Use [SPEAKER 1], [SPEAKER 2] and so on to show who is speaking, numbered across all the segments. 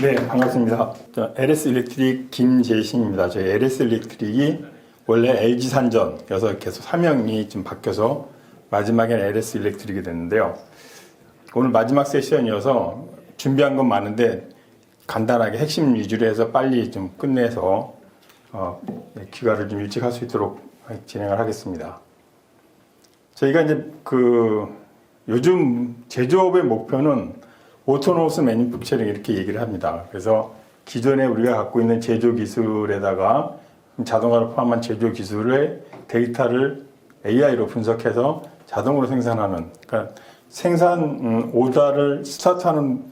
[SPEAKER 1] 네, 반갑습니다. 저 LS 일렉트릭 김재신입니다. 저희 LS 일렉트릭이 원래 LG 산전여서 계속 사명이 좀 바뀌어서 마지막엔 LS 일렉트릭이 됐는데요. 오늘 마지막 세션이어서 준비한 건 많은데 간단하게 핵심 위주로 해서 빨리 좀 끝내서 어, 네, 귀가를 좀 일찍 할 수 있도록 진행을 하겠습니다. 저희가 이제 그 요즘 제조업의 목표는 오토노스 매니팩처링 이렇게 얘기를 합니다. 그래서 기존에 우리가 갖고 있는 제조 기술에다가 자동화를 포함한 제조 기술의 데이터를 AI로 분석해서 자동으로 생산하는 그러니까 생산 음, 오다를 스타트하는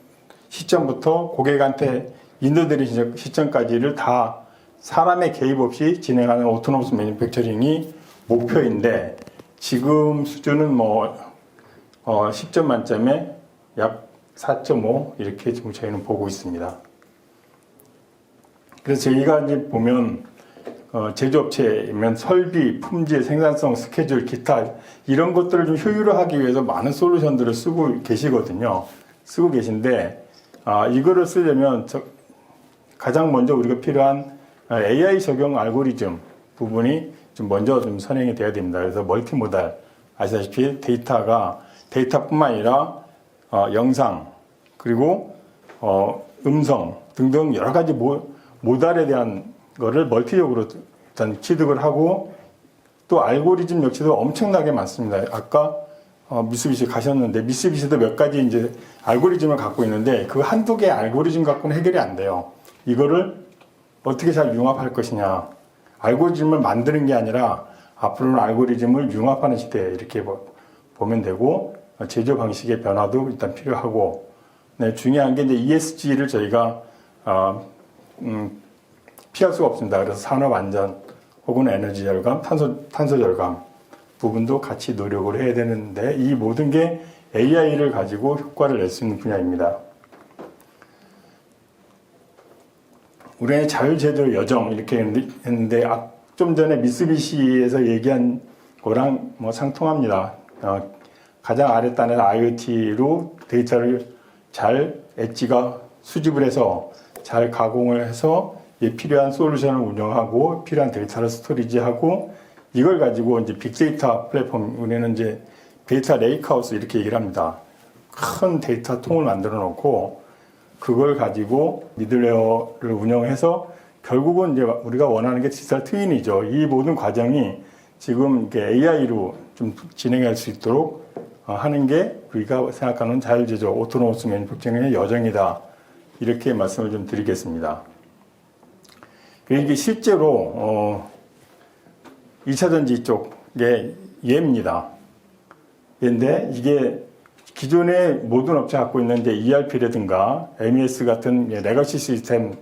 [SPEAKER 1] 시점부터 고객한테 인도드리는 시점까지를 다 사람의 개입 없이 진행하는 오토노스 매니팩처링이 목표인데 지금 수준은 뭐 어, 10점 만점에 약 4.5 이렇게 지금 저희는 보고 있습니다. 그래서 저희가 이제 보면 어, 제조업체면 설비, 품질, 생산성, 스케줄, 기타 이런 것들을 좀 효율화하기 위해서 많은 솔루션들을 쓰고 계시거든요. 쓰고 계신데 아, 이거를 쓰려면 저, 가장 먼저 우리가 필요한 AI 적용 알고리즘 부분이 좀 먼저 좀 선행이 돼야 됩니다. 그래서 멀티모달 아시다시피 데이터가 데이터뿐만 아니라 어, 영상 그리고 어, 음성 등등 여러 가지 모, 모달에 대한 거를 멀티적으로 일단 취득을 하고 또 알고리즘 역시도 엄청나게 많습니다. 아까 어, 미쓰비시 가셨는데 미쓰비시도 몇 가지 이제 알고리즘을 갖고 있는데 그 한두 개 알고리즘 갖고는 해결이 안 돼요. 이거를 어떻게 잘 융합할 것이냐. 알고리즘을 만드는 게 아니라 앞으로는 알고리즘을 융합하는 시대 이렇게 보- 보면 되고 어, 제조 방식의 변화도 일단 필요하고 네, 중요한 게 이제 ESG를 저희가 어, 음, 피할 수가 없습니다. 그래서 산업 안전 혹은 에너지 절감, 탄소 탄소 절감 부분도 같이 노력을 해야 되는데 이 모든 게 AI를 가지고 효과를 낼 수 있는 분야입니다. 우리의 자율제조 여정 이렇게 했는데 아, 좀 전에 미쓰비시에서 얘기한 거랑 뭐 상통합니다. 어, 가장 아랫단에 IoT로 데이터를 잘 엣지가 수집을 해서 잘 가공을 해서 이 필요한 솔루션을 운영하고 필요한 데이터를 스토리지하고 이걸 가지고 이제 빅데이터 플랫폼 우리는 이제 데이터 레이크하우스 이렇게 얘기를 합니다. 큰 데이터 통을 만들어 놓고 그걸 가지고 미들웨어를 운영해서 결국은 이제 우리가 원하는 게 디지털 트윈이죠. 이 모든 과정이 지금 이게 AI로 좀 진행할 수 있도록 어, 하는 게 우리가 생각하는 자율제조 오토노머스 매니팩처링의 여정이다. 이렇게 말씀을 좀 드리겠습니다. 이게 실제로 어, 2차 전지 쪽의 예입니다. 근데 이게 기존의 모든 업체 갖고 있는 ERP라든가 MES 같은 레거시 시스템을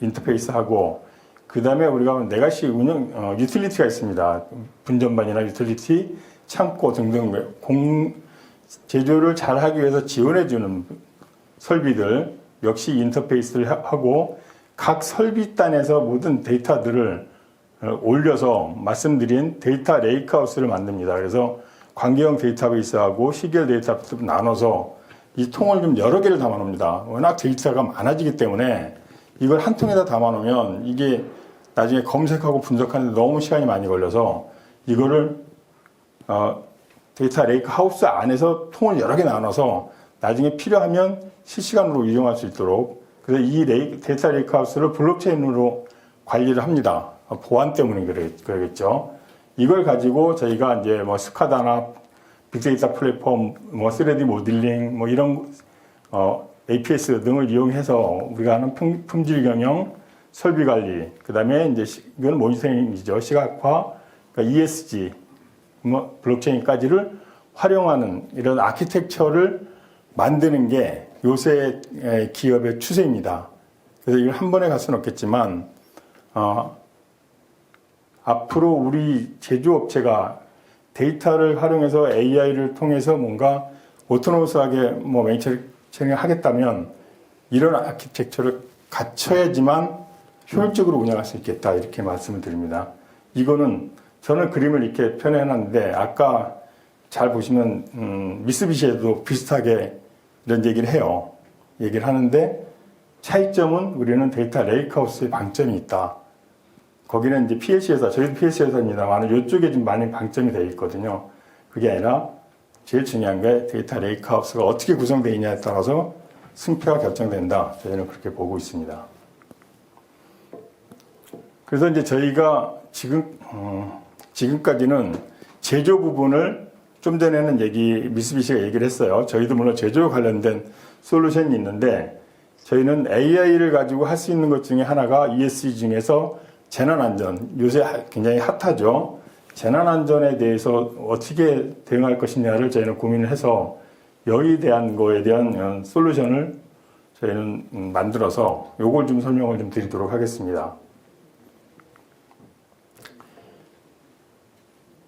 [SPEAKER 1] 인터페이스하고 그 다음에 우리가 레거시 운영 어, 유틸리티가 있습니다. 분전반이나 유틸리티, 창고 등등 공 제조를 잘 하기 위해서 지원해주는 설비들 역시 인터페이스를 하- 하고 각 설비단에서 모든 데이터들을 어, 올려서 말씀드린 데이터 레이크하우스를 만듭니다. 그래서 관계형 데이터베이스하고 시계열 데이터베이스 나눠서 이 통을 좀 여러 개를 담아 놓습니다. 워낙 데이터가 많아지기 때문에 이걸 한 통에다 담아 놓으면 이게 나중에 검색하고 분석하는데 너무 시간이 많이 걸려서 이거를 어, 데이터 레이크 하우스 안에서 통을 여러 개 나눠서 나중에 필요하면 실시간으로 이용할 수 있도록 그래서 이 레이, 데이터 레이크 하우스를 블록체인으로 관리를 합니다. 어, 보안 때문에 그래, 그러겠죠. 이걸 가지고 저희가 이제 뭐 스카다나 빅데이터 플랫폼, 뭐 3D 모델링, 뭐 이런 어, APS 등을 이용해서 우리가 하는 품, 품질 경영, 설비 관리, 그 다음에 이제 시- 이건 모니터링이죠. 시각화, 그러니까 ESG, 뭐 블록체인까지를 활용하는 이런 아키텍처를 만드는 게 요새 에, 기업의 추세입니다. 그래서 이걸 한 번에 갈 수는 없겠지만 어, 앞으로 우리 제조업체가 데이터를 활용해서 AI를 통해서 뭔가 오토노머스하게 뭐 매니처링을 하겠다면 이런 아키텍처를 갖춰야지만 효율적으로 운영할 수 있겠다 이렇게 말씀을 드립니다. 이거는 저는 그림을 이렇게 표현해놨는데 아까 잘 보시면 음, 미쓰비시에도 비슷하게 이런 얘기를 해요. 얘기를 하는데 차이점은 우리는 데이터 레이크하우스의 방점이 있다. 거기는 이제 PLC에서 저희도 PLC에서입니다만 이쪽에 좀 많이 방점이 되어 있거든요. 그게 아니라 제일 중요한 게 데이터 레이크하우스가 어떻게 구성되어 있냐에 따라서 승패가 결정된다. 저희는 그렇게 보고 있습니다. 그래서 이제 저희가 지금 어, 지금까지는 제조 부분을 좀 전에는 얘기 미쓰비시가 얘기를 했어요. 저희도 물론 제조 관련된 솔루션이 있는데 저희는 AI를 가지고 할 수 있는 것 중에 하나가 ESG 중에서 재난 안전 요새 하- 굉장히 핫하죠. 재난 안전에 대해서 어떻게 대응할 것이냐를 저희는 고민을 해서 여기에 대한 거에 대한 어, 솔루션을 저희는 음, 만들어서 요걸 좀 설명을 좀 드리도록 하겠습니다.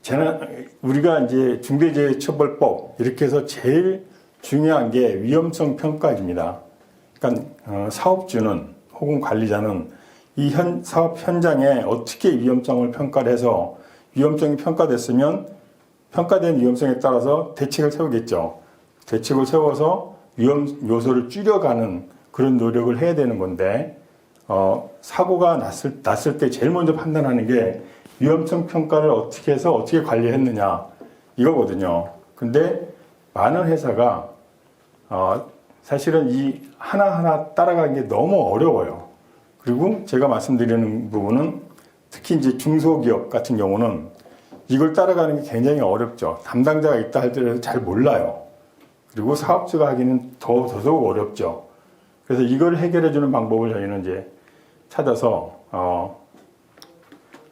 [SPEAKER 1] 재난 우리가 이제 중대재해처벌법 이렇게 해서 제일 중요한 게 위험성 평가입니다. 그러니까 어, 사업주는 혹은 관리자는 이 현, 사업 현장에 어떻게 위험성을 평가를 해서 위험성이 평가됐으면 평가된 위험성에 따라서 대책을 세우겠죠. 대책을 세워서 위험 요소를 줄여가는 그런 노력을 해야 되는 건데 어, 사고가 났을, 났을 때 제일 먼저 판단하는 게 위험성 평가를 어떻게 해서 어떻게 관리했느냐 이거거든요. 근데 많은 회사가 어, 사실은 이 하나하나 따라가는 게 너무 어려워요. 그리고 제가 말씀드리는 부분은 특히 이제 중소기업 같은 경우는 이걸 따라가는 게 굉장히 어렵죠. 담당자가 있다 할때라도 잘 몰라요. 그리고 사업주가 하기는 더, 더더욱 어렵죠. 그래서 이걸 해결해 주는 방법을 저희는 이제 찾아서, 어,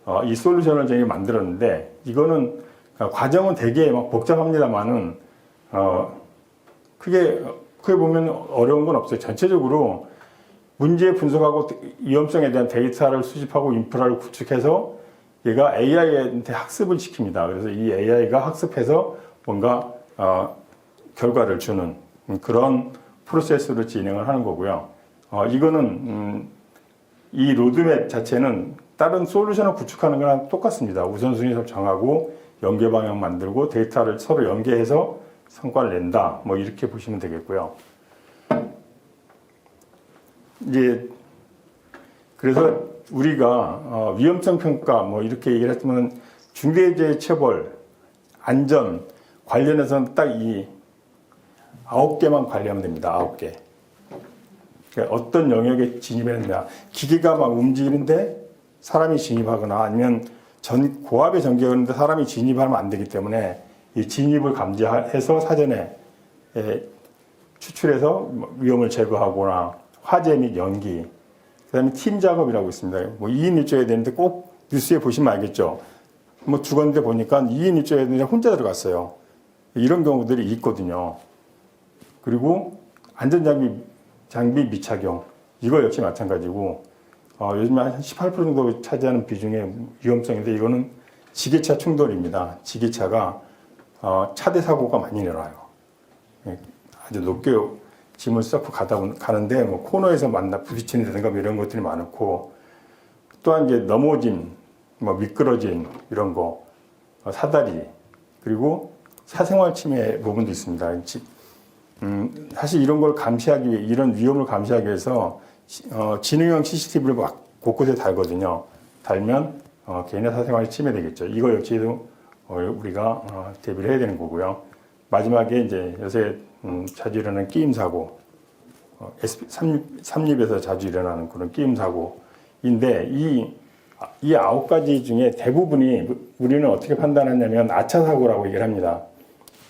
[SPEAKER 1] 어, 이 솔루션을 저희가 만들었는데, 이거는, 어, 과정은 되게 막 복잡합니다만은, 어, 크게, 크게 보면 어려운 건 없어요. 전체적으로 문제 분석하고 위험성에 대한 데이터를 수집하고 인프라를 구축해서 얘가 AI한테 학습을 시킵니다. 그래서 이 AI가 학습해서 뭔가 어, 결과를 주는 그런 프로세스로 진행을 하는 거고요. 어, 이거는 음, 이 로드맵 자체는 다른 솔루션을 구축하는 거랑 똑같습니다. 우선순위를 정하고 연계 방향 만들고 데이터를 서로 연계해서 성과를 낸다. 뭐 이렇게 보시면 되겠고요. 이제 그래서 우리가 어, 위험성 평가 뭐 이렇게 얘기를 했지만 중대재해 처벌 안전 관련해서는 딱 이 아홉 개만 관리하면 됩니다. 아홉 개. 그러니까 어떤 영역에 진입했느냐. 기계가 막 움직이는데 사람이 진입하거나 아니면 전 고압의 전기가 흐르는데 사람이 진입하면 안 되기 때문에 이 진입을 감지해서 사전에 에, 추출해서 위험을 제거하거나 화재 및 연기, 그다음에 팀 작업이라고 있습니다. 뭐 2인 1조해야 되는데 꼭 뉴스에 보시면 알겠죠. 뭐 죽었는데 보니까 2인 1조해야 되는데 혼자 들어갔어요. 이런 경우들이 있거든요. 그리고 안전장비 장비 미착용 이거 역시 마찬가지고 어, 요즘에 한 18% 정도 차지하는 비중의 위험성인데 이거는 지게차 충돌입니다. 지게차가 어, 차대 사고가 많이 일어나요. 예, 아주 높게 짐을 쌓고 가다 보- 가는데 뭐 코너에서 만나 부딪히는다든가 뭐 이런 것들이 많고 또한 이제 넘어짐, 뭐 미끄러짐 이런 거, 어, 사다리 그리고 사생활 침해 부분도 있습니다. 지- 음, 사실 이런 걸 감시하기 위해 이런 위험을 감시하기 위해서 시- 어, 지능형 CCTV를 막 곳곳에 달거든요. 달면 어, 개인의 사생활이 침해되겠죠. 이거 역시도 어, 우리가 어, 대비를 해야 되는 거고요. 마지막에 이제 요새 음, 자주 일어나는 끼임 사고, 어, SP, 삼립, 삼립에서 자주 일어나는 그런 끼임 사고인데 이, 이 아홉 가지 중에 대부분이 우리는 어떻게 판단하냐면 아차 사고라고 얘기를 합니다.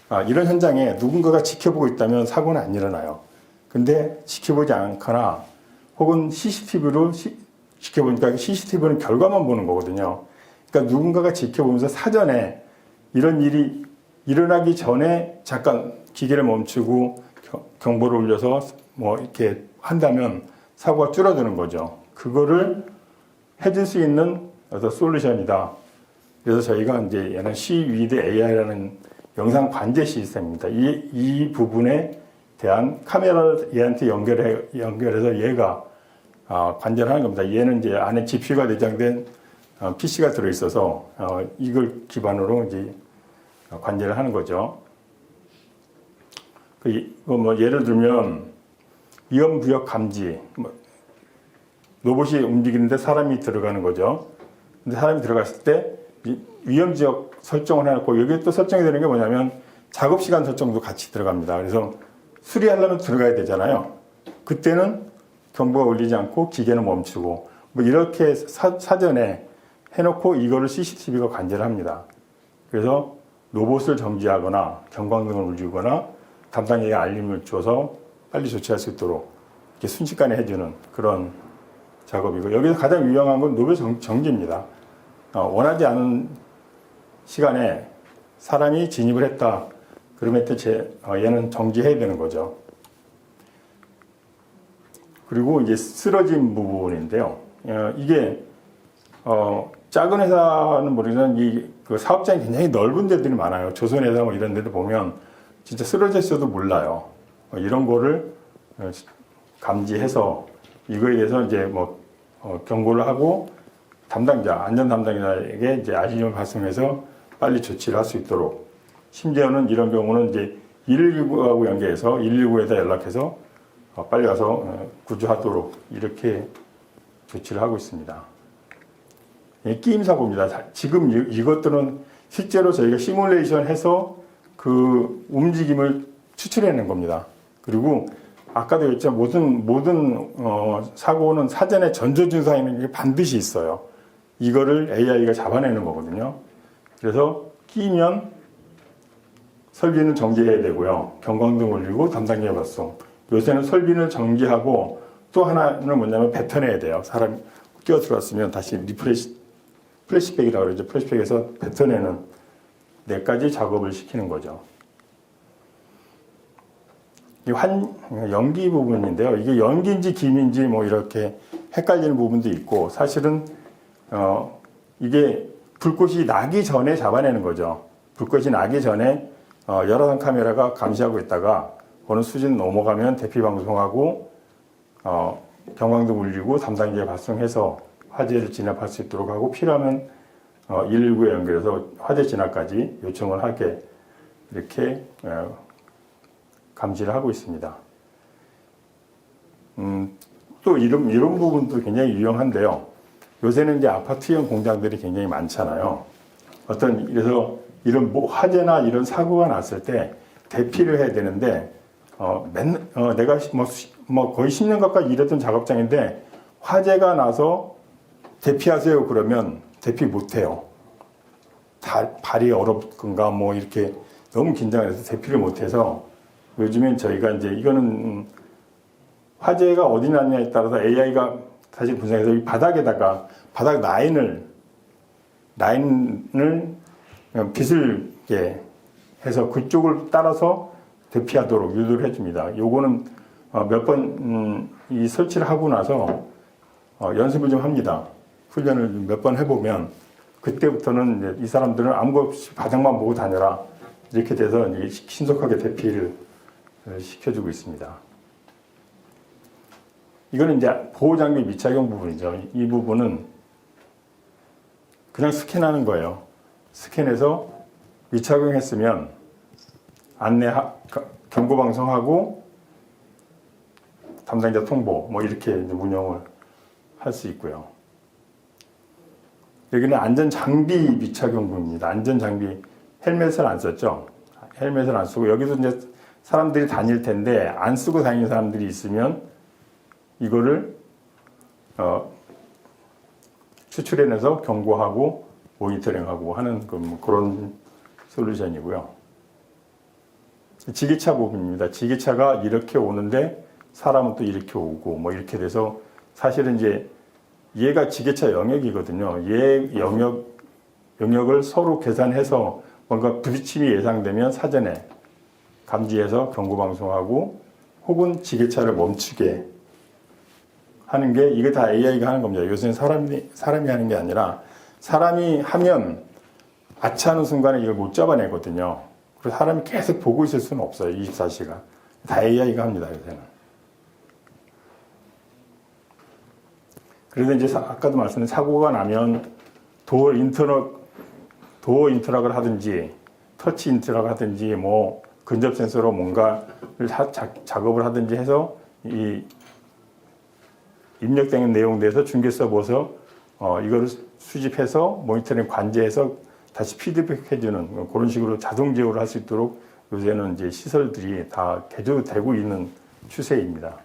[SPEAKER 1] 아, 이런 현장에 누군가가 지켜보고 있다면 사고는 안 일어나요. 근데 지켜보지 않거나 혹은 CCTV로 지켜보니까 CCTV는 결과만 보는 거거든요. 그러니까 누군가가 지켜보면서 사전에 이런 일이 일어나기 전에 잠깐 기계를 멈추고 겨- 경보를 울려서 뭐 이렇게 한다면 사고가 줄어드는 거죠. 그거를 해줄 수 있는 어떤 솔루션이다. 그래서 저희가 이제 얘는 C-위드 AI라는 영상 관제 시스템입니다. 이, 이 부분에 대한 카메라를 얘한테 연결해, 연결해서 얘가 아, 관제를 하는 겁니다. 얘는 이제 안에 GPU가 내장된 어, PC가 들어있어서 어, 이걸 기반으로 이제 관제를 하는 거죠. 그, 이- 그뭐 예를 들면 위험 구역 감지, 뭐, 로봇이 움직이는데 사람이 들어가는 거죠. 근데 사람이 들어갔을 때 위- 위험 지역 설정을 해놓고 여기에 또 설정이 되는 게 뭐냐면 작업 시간 설정도 같이 들어갑니다. 그래서 수리하려면 들어가야 되잖아요. 그때는 경보가 울리지 않고 기계는 멈추고 뭐 이렇게 사, 사전에 해놓고 이거를 CCTV가 관제를 합니다. 그래서 로봇을 정지하거나 경광등을 울리거나 담당자에게 알림을 줘서 빨리 조치할 수 있도록 이렇게 순식간에 해주는 그런 작업이고 여기서 가장 유용한 건 정, 정지입니다. 어, 원하지 않은 시간에 사람이 진입을 했다. 그러면 또 제, 어, 얘는 정지해야 되는 거죠. 그리고 이제 쓰러진 부분인데요. 어, 이게 어, 작은 회사는 모르지만 이 그 사업장이 굉장히 넓은 데들이 많아요. 조선회사 뭐 이런 데도 보면 진짜 쓰러졌어도 몰라요. 어, 이런 거를 어, 감지해서 이거에 대해서 이제 뭐 어, 경고를 하고 담당자, 안전 담당자에게 이제 알림을 발송해서 빨리 조치를 할 수 있도록 심지어는 이런 경우는 이제 119하고 연계해서 119에다 연락해서 어, 빨리 가서 어, 구조하도록 이렇게 조치를 하고 있습니다. 이 끼임 사고입니다. 자, 지금 이, 이것들은 실제로 저희가 시뮬레이션 해서 그 움직임을 추출해낸 겁니다. 그리고 아까도 얘기했지만 모든 모든 어, 사고는 사전에 전조증사 있는 게 반드시 있어요. 이거를 AI가 잡아내는 거거든요. 그래서 끼면 설비는 정지해야 되고요. 경광등 올리고 담당자 발송. 요새는 설비를 정지하고 또 하나는 뭐냐면 뱉어내야 돼요. 사람 끼어 들어왔으면 다시 리프레시 플래시백이라고 그러죠. 플래시백에서 뱉어내는 네까지 작업을 시키는 거죠. 이 환, 연기 부분인데요. 이게 연기인지 김인지 뭐 이렇게 헷갈리는 부분도 있고 사실은 어, 이게 불꽃이 나기 전에 잡아내는 거죠. 불꽃이 나기 전에 어, 여러 단 카메라가 감시하고 있다가 어느 수준 넘어가면 대피 방송하고 어, 경광등 울리고 담당자에 발송해서 화재를 진압할 수 있도록 하고 필요하면 어, 119에 연결해서 화재 진압까지 요청을 하게 이렇게 어, 감지를 하고 있습니다. 음, 또 이런, 이런 부분도 굉장히 유용한데요. 요새는 이제 아파트형 공장들이 굉장히 많잖아요. 어떤, 그래서 이런 뭐 화재나 이런 사고가 났을 때 대피를 해야 되는데, 어, 맨, 어, 내가 뭐, 수- 뭐 거의 10년 가까이 일했던 작업장인데, 화재가 나서 대피하세요 그러면 대피 못해요. 다, 발이 얼었건가 뭐 이렇게 너무 긴장을 해서 대피를 못해서 요즘엔 저희가 이제 이거는 음, 화재가 어디 났냐에 따라서 AI가 사실 분석해서 이 바닥에다가 바닥 라인을 라인을 빛을 이렇게 해서 그쪽을 따라서 대피하도록 유도를 해줍니다. 요거는 어, 몇번 이 설치를 하고 나서 어, 연습을 좀 합니다. 훈련을 몇 번 해보면 그때부터는 이 사람들은 아무것 없이 바닥만 보고 다녀라 이렇게 돼서 신속하게 대피를 어, 시켜주고 있습니다. 이거는 이제 보호 장비 미착용 부분이죠. 이 부분은 그냥 스캔하는 거예요. 스캔해서 미착용했으면 안내 하- 가- 경고 방송하고 담당자 통보 뭐 이렇게 운영을 할 수 있고요. 여기는 안전 장비 미착용 부분입니다. 안전 장비 헬멧을 안 썼죠. 헬멧을 안 쓰고 여기서 이제 사람들이 다닐 텐데 안 쓰고 다니는 사람들이 있으면 이거를 어, 추출해내서 경고하고 모니터링하고 하는 그뭐 그런 솔루션이고요. 지게차 부분입니다. 지게차가 이렇게 오는데 사람은 또 이렇게 오고 뭐 이렇게 돼서 사실은 이제 얘가 지게차 영역이거든요. 얘 영역 영역을 서로 계산해서 뭔가 부딪힘이 예상되면 사전에 감지해서 경고 방송하고 혹은 지게차를 멈추게 하는 게 이게 다 AI가 하는 겁니다. 요새는 사람이 사람이 하는 게 아니라 사람이 하면 아차하는 순간에 이걸 못 잡아내거든요. 그래서 사람이 계속 보고 있을 수는 없어요. 24시간. 다 AI가 합니다. 요새는. 그래서 이제 사- 아까도 말씀드린 사고가 나면 도어 인터럭 도어 인터락을 하든지 터치 인터락을 하든지 뭐 근접 센서로 뭔가를 하- 자- 작업을 하든지 해서 이 입력된 내용에서 중계 서버에서 어, 이거를 수집해서 모니터링 관제해서 다시 피드백해주는 그런 식으로 자동 제어를 할 수 있도록 요새는 이제 시설들이 다 개조되고 있는 추세입니다.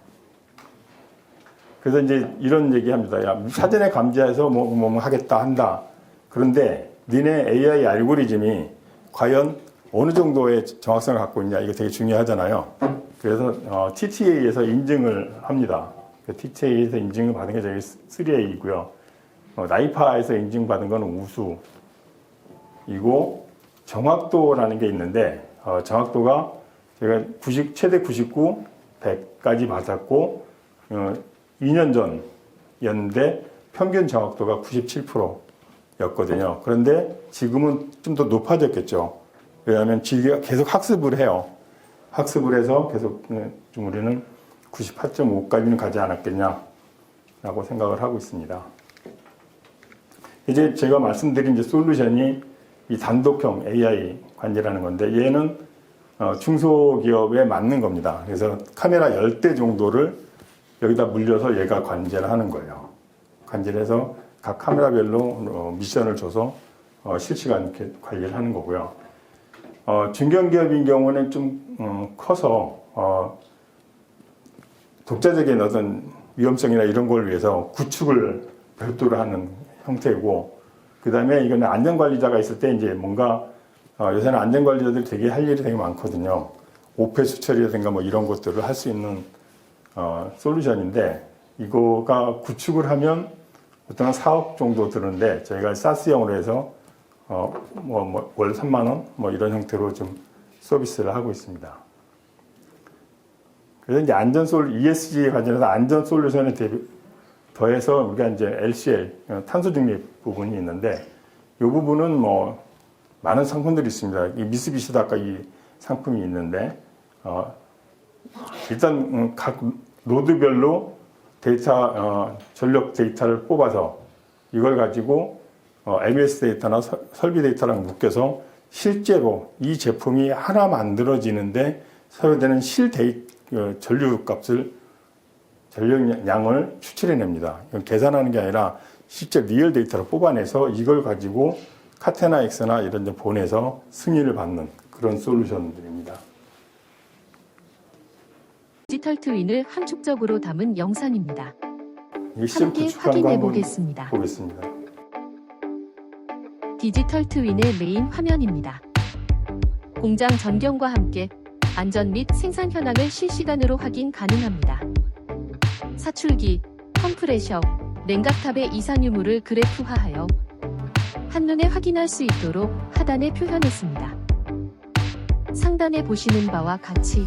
[SPEAKER 1] 그래서 이제 이런 얘기합니다. 야, 사전에 감지해서 뭐, 뭐, 뭐 하겠다 한다. 그런데 니네 AI 알고리즘이 과연 어느 정도의 정확성을 갖고 있냐 이거 되게 중요하잖아요. 그래서 어, TTA에서 인증을 합니다. 그 TTA에서 인증을 받은 게 저희 3A이고요. 어, 나이파에서 인증받은 거는 우수이고 정확도라는 게 있는데 어, 정확도가 제가 90, 최대 99, 100까지 받았고 어, 2년 전이었는데 평균 정확도가 97%였거든요. 그런데 지금은 좀 더 높아졌겠죠. 왜냐하면 지가 계속 학습을 해요. 학습을 해서 계속 음, 좀 우리는 98.5까지는 가지 않았겠냐라고 생각을 하고 있습니다. 이제 제가 말씀드린 이제 솔루션이 이 단독형 AI 관제라는 건데 얘는 어, 중소기업에 맞는 겁니다. 그래서 카메라 10대 정도를 여기다 물려서 얘가 관제를 하는 거예요. 관제를 해서 각 카메라별로 어, 미션을 줘서 어, 실시간 관리를 하는 거고요. 어, 중견기업인 경우는 좀 음, 커서 어, 독자적인 어떤 위험성이나 이런 걸 위해서 구축을 별도로 하는 형태고 그 다음에 이거는 안전관리자가 있을 때 이제 뭔가 어, 요새는 안전관리자들이 되게 할 일이 되게 많거든요. 오페 수처리라든가 뭐 이런 것들을 할 수 있는 어, 솔루션인데 이거가 구축을 하면 보통 한 4억 정도 드는데 저희가 사스형으로 해서 어, 뭐, 뭐, 월 3만 원? 뭐 이런 형태로 좀 서비스를 하고 있습니다. 그래서 이제 안전 솔, ESG 관련해서 안전 솔루션에 대비, 더해서 우리가 이제 LCL, 어, 탄소 중립 부분이 있는데 이 부분은 뭐 많은 상품들이 있습니다. 이 미쓰비시도 아까 이 상품이 있는데, 어, 일단 음, 각 로드별로 데이터, 어, 전력 데이터를 뽑아서 이걸 가지고 어, ABS 데이터나 서, 설비 데이터랑 묶여서 실제로 이 제품이 하나 만들어지는데 소요되는 실 데이, 어, 전류 값을 전력량을 추출해냅니다. 이건 계산하는 게 아니라 실제 리얼 데이터를 뽑아내서 이걸 가지고 카테나 X나 이런 데 보내서 승인을 받는 그런 솔루션들입니다.
[SPEAKER 2] 디지털 트윈을 함축적으로 담은 영상입니다. 함께 확인해 보겠습니다.
[SPEAKER 1] 보겠습니다.
[SPEAKER 2] 디지털 트윈의 메인 화면입니다. 공장 전경과 함께 안전 및 생산 현황을 실시간으로 확인 가능합니다. 사출기, 컴프레셔, 냉각탑의 유무를 그래프화하여 한눈에 확인할 수 있도록 하단에 표현했습니다. 상단에 보시는 바와 같이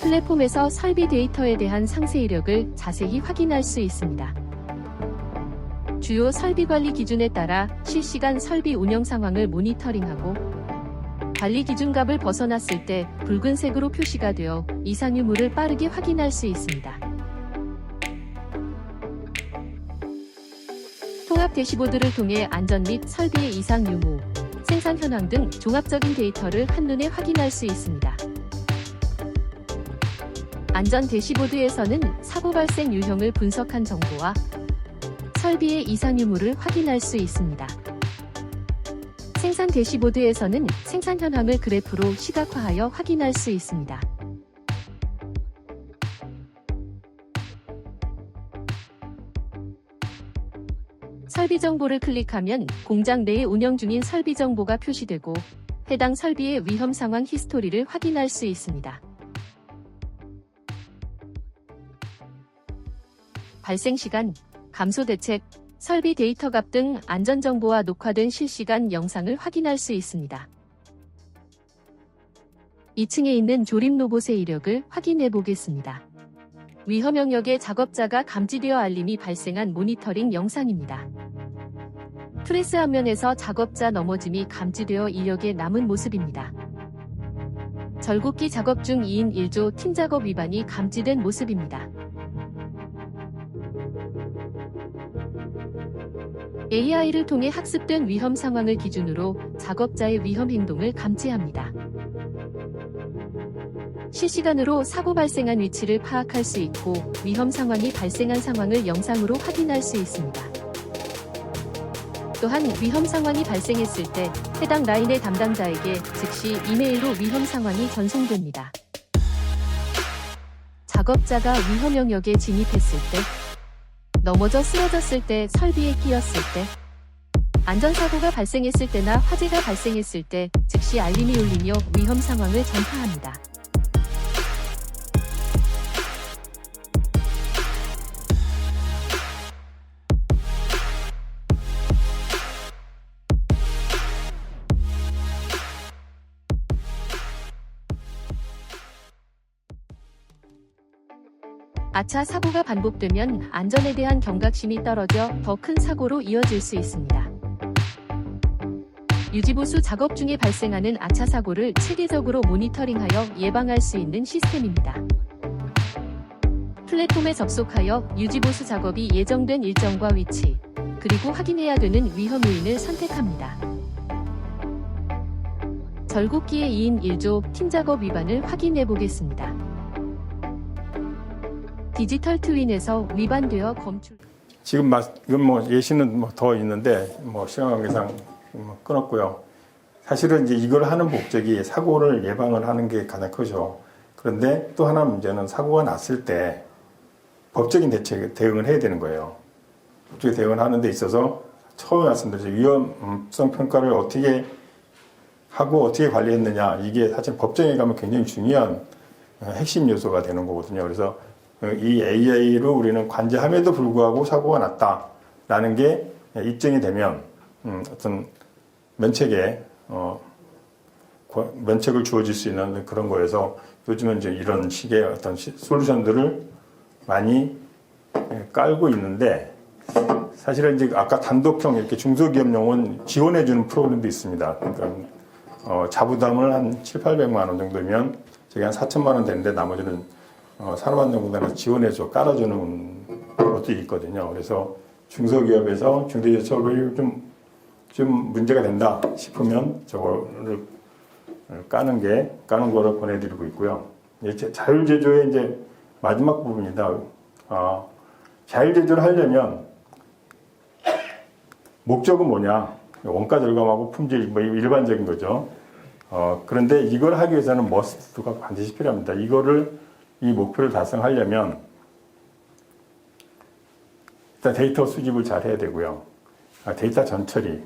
[SPEAKER 2] 플랫폼에서 설비 데이터에 대한 상세 이력을 자세히 확인할 수 있습니다. 주요 설비 관리 기준에 따라 실시간 설비 운영 상황을 모니터링하고 관리 기준값을 벗어났을 때 붉은색으로 표시가 되어 이상 유무를 빠르게 확인할 수 있습니다. 통합 대시보드를 통해 안전 및 설비의 이상 유무, 생산 현황 등 종합적인 데이터를 한눈에 확인할 수 있습니다. 안전 대시보드에서는 사고 발생 유형을 분석한 정보와 설비의 이상 유무를 확인할 수 있습니다. 생산 대시보드에서는 생산 현황을 그래프로 시각화하여 확인할 수 있습니다. 설비 정보를 클릭하면 공장 내에 운영 중인 설비 정보가 표시되고 해당 설비의 위험 상황 히스토리를 확인할 수 있습니다. 발생 시간, 감소 대책, 설비 데이터 값 등 안전 정보와 녹화된 실시간 영상을 확인할 수 있습니다. 2층에 있는 조립 로봇의 이력을 확인해 보겠습니다. 위험 영역의 작업자가 감지되어 알림이 발생한 모니터링 영상입니다. 프레스 앞면에서 작업자 넘어짐이 감지되어 이력에 남은 모습입니다. 절곡기 작업 중 2인 1조 팀 작업 위반이 감지된 모습입니다. AI를 통해 학습된 위험 상황을 기준으로 작업자의 위험 행동을 감지합니다. 실시간으로 사고 발생한 위치를 파악할 수 있고 위험 상황이 발생한 상황을 영상으로 확인할 수 있습니다. 또한 위험 상황이 발생했을 때 해당 라인의 담당자에게 즉시 이메일로 위험 상황이 전송됩니다. 작업자가 위험 영역에 진입했을 때, 넘어져 쓰러졌을 때, 설비에 끼었을 때, 안전사고가 발생했을 때나 화재가 발생했을 때 즉시 알림이 울리며 위험 상황을 전파합니다. 아차 사고가 반복되면 안전에 대한 경각심이 떨어져 더 큰 사고로 이어질 수 있습니다. 유지보수 작업 중에 발생하는 아차 사고를 체계적으로 모니터링하여 예방할 수 있는 시스템입니다. 플랫폼에 접속하여 유지보수 작업이 예정된 일정과 위치, 그리고 확인해야 되는 위험 요인을 선택합니다. 절곡기의 2인 1조 팀 작업 위반을 확인해 보겠습니다. 디지털 트윈에서 위반되어 검출.
[SPEAKER 1] 지금 마, 이건 뭐 예시는 뭐 더 있는데 뭐 시간 관계상 뭐 끊었고요. 사실은 이제 이걸 하는 목적이 사고를 예방을 하는 게 가장 크죠. 그런데 또 하나 문제는 사고가 났을 때 법적인 대책 대응을 해야 되는 거예요. 법적인 대응을 하는 데 있어서 처음에 말씀드렸죠. 위험성 평가를 어떻게 하고 어떻게 관리했느냐 이게 사실 법정에 가면 굉장히 중요한 어, 핵심 요소가 되는 거거든요. 그래서 어, 이 AI로 우리는 관제함에도 불구하고 사고가 났다라는 게 입증이 되면 음, 어떤 면책에 어, 고- 면책을 주어질 수 있는 그런 거여서 요즘은 이제 이런 식의 어떤 시- 솔루션들을 많이 예, 깔고 있는데 사실은 이제 아까 단독형 이렇게 중소기업용은 지원해주는 프로그램도 있습니다. 그러니까 어, 자부담을 한 7, 800만 원 정도면 저게 한 4천만 원 되는데 나머지는 어, 산업안전공단에서 지원해줘 깔아주는 것도 있거든요. 그래서 중소기업에서 중대재해 처벌이 좀, 좀 문제가 된다 싶으면 저거를 까는 게 까는 거를 보내드리고 있고요. 이제 자율제조의 이제 마지막 부분이다. 아, 자율제조를 하려면 목적은 뭐냐? 원가 절감하고 품질 뭐 일반적인 거죠. 어, 그런데 이걸 하기 위해서는 머스트가 반드시 필요합니다. 이거를 이 목표를 달성하려면 일단 데이터 수집을 잘 해야 되고요. 아, 데이터 전처리,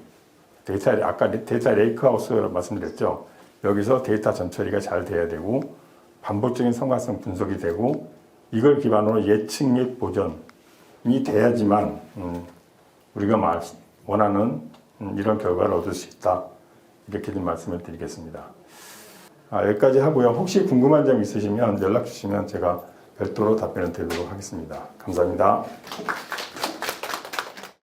[SPEAKER 1] 데이터 아까 데이터 레이크하우스 말씀드렸죠. 여기서 데이터 전처리가 잘 돼야 되고 반복적인 성과성 분석이 되고 이걸 기반으로 예측 및 보전이 돼야지만 음, 우리가 말, 원하는 음, 이런 결과를 얻을 수 있다. 이렇게 좀 말씀을 드리겠습니다. 아, 여기까지 하고요. 혹시 궁금한 점 있으시면 연락 주시면 제가 별도로 답변을 드리도록 하겠습니다. 감사합니다.